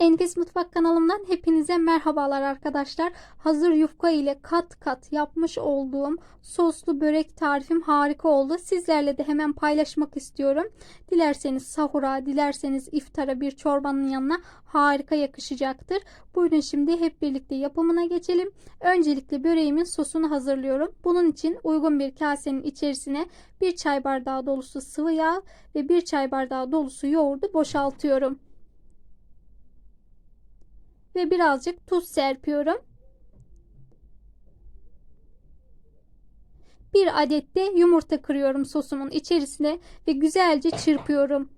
Enfes Mutfak kanalımdan hepinize merhabalar arkadaşlar. Hazır yufka ile kat kat yapmış olduğum soslu börek tarifim harika oldu. Sizlerle de hemen paylaşmak istiyorum. Dilerseniz sahura, dilerseniz iftara bir çorbanın yanına harika yakışacaktır. Buyurun şimdi hep birlikte yapımına geçelim. Öncelikle böreğimin sosunu hazırlıyorum. Bunun için uygun bir kasenin içerisine bir çay bardağı dolusu sıvı yağ ve bir çay bardağı dolusu yoğurdu boşaltıyorum ve birazcık tuz serpiyorum. Bir adet de yumurta kırıyorum sosumun içerisine ve güzelce çırpıyorum.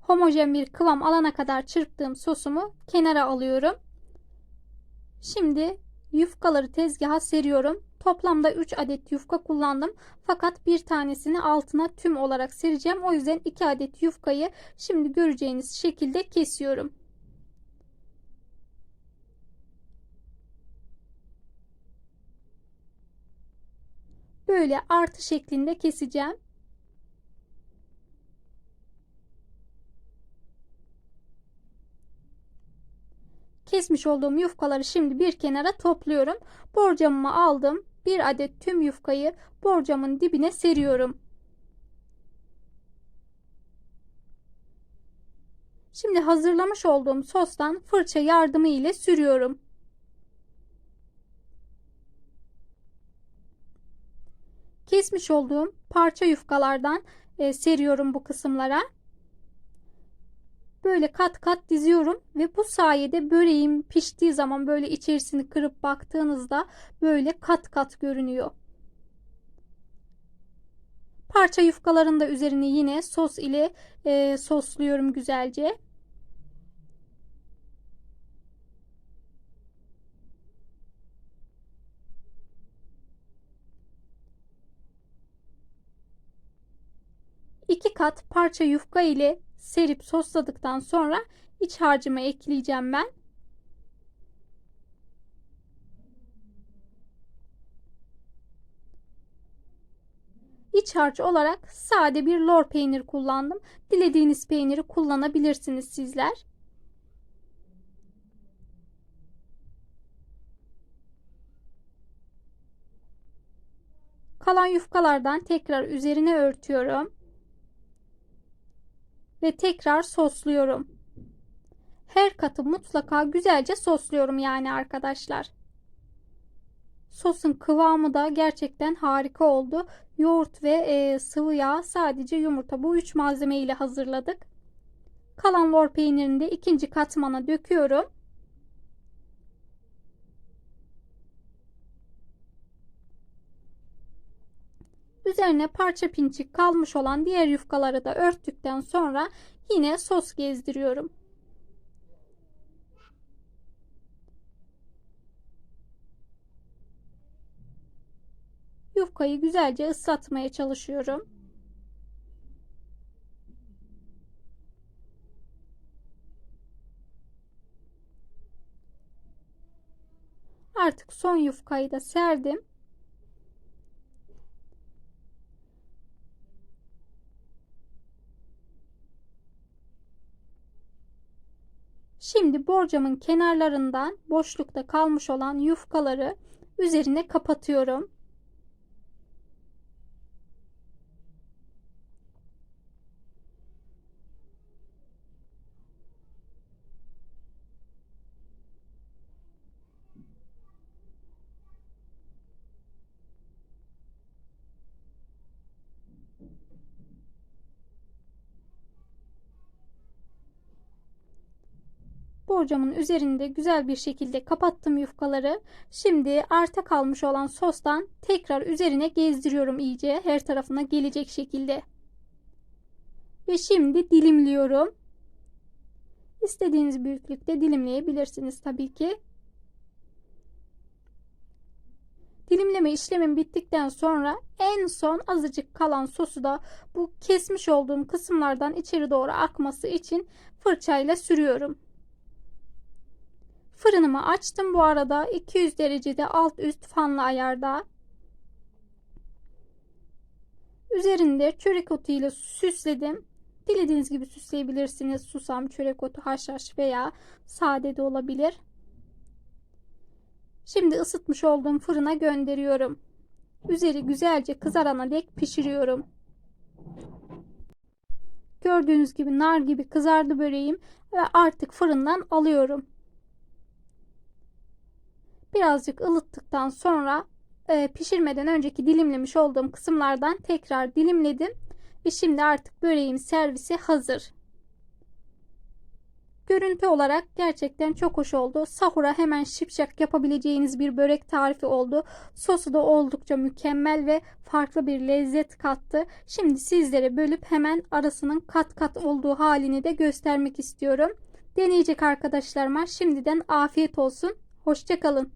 Homojen bir kıvam alana kadar çırptığım sosumu kenara alıyorum. Şimdi yufkaları tezgaha seriyorum. Toplamda 3 adet yufka kullandım. Fakat bir tanesini altına tüm olarak sereceğim. O yüzden 2 adet yufkayı şimdi göreceğiniz şekilde kesiyorum. Böyle artı şeklinde keseceğim. Kesmiş olduğum yufkaları şimdi bir kenara topluyorum. Borcamımı aldım. Bir adet tüm yufkayı borcamın dibine seriyorum. Şimdi hazırlamış olduğum sostan fırça yardımı ile sürüyorum. Kesmiş olduğum parça yufkalardan e, seriyorum bu kısımlara. Böyle kat kat diziyorum ve bu sayede böreğim piştiği zaman böyle içerisini kırıp baktığınızda böyle kat kat görünüyor. Parça yufkaların da üzerini yine sos ile e, sosluyorum güzelce. 2 kat parça yufka ile serip sosladıktan sonra iç harcımı ekleyeceğim ben. İç harç olarak sade bir lor peynir kullandım. Dilediğiniz peyniri kullanabilirsiniz sizler. Kalan yufkalardan tekrar üzerine örtüyorum ve tekrar sosluyorum. Her katı mutlaka güzelce sosluyorum yani arkadaşlar. Sosun kıvamı da gerçekten harika oldu. Yoğurt ve e, sıvı yağ sadece yumurta bu üç malzeme ile hazırladık. Kalan lor peynirini de ikinci katmana döküyorum. Üzerine parça pinçik kalmış olan diğer yufkaları da örttükten sonra yine sos gezdiriyorum. Yufkayı güzelce ıslatmaya çalışıyorum. Artık son yufkayı da serdim. Şimdi borcamın kenarlarından boşlukta kalmış olan yufkaları üzerine kapatıyorum. Borcamın üzerinde güzel bir şekilde kapattım yufkaları. Şimdi arta kalmış olan sostan tekrar üzerine gezdiriyorum iyice her tarafına gelecek şekilde. Ve şimdi dilimliyorum. İstediğiniz büyüklükte dilimleyebilirsiniz tabii ki. Dilimleme işlemim bittikten sonra en son azıcık kalan sosu da bu kesmiş olduğum kısımlardan içeri doğru akması için fırçayla sürüyorum. Fırınımı açtım bu arada 200 derecede alt üst fanlı ayarda. Üzerinde çörek otu ile süsledim. Dilediğiniz gibi süsleyebilirsiniz. Susam, çörek otu, haşhaş veya sade de olabilir. Şimdi ısıtmış olduğum fırına gönderiyorum. Üzeri güzelce kızarana dek pişiriyorum. Gördüğünüz gibi nar gibi kızardı böreğim ve artık fırından alıyorum. Birazcık ılıttıktan sonra e, pişirmeden önceki dilimlemiş olduğum kısımlardan tekrar dilimledim ve şimdi artık böreğim servise hazır. Görüntü olarak gerçekten çok hoş oldu. Sahura hemen şipşak yapabileceğiniz bir börek tarifi oldu. Sosu da oldukça mükemmel ve farklı bir lezzet kattı. Şimdi sizlere bölüp hemen arasının kat kat olduğu halini de göstermek istiyorum. Deneyecek arkadaşlarıma şimdiden afiyet olsun. Hoşçakalın.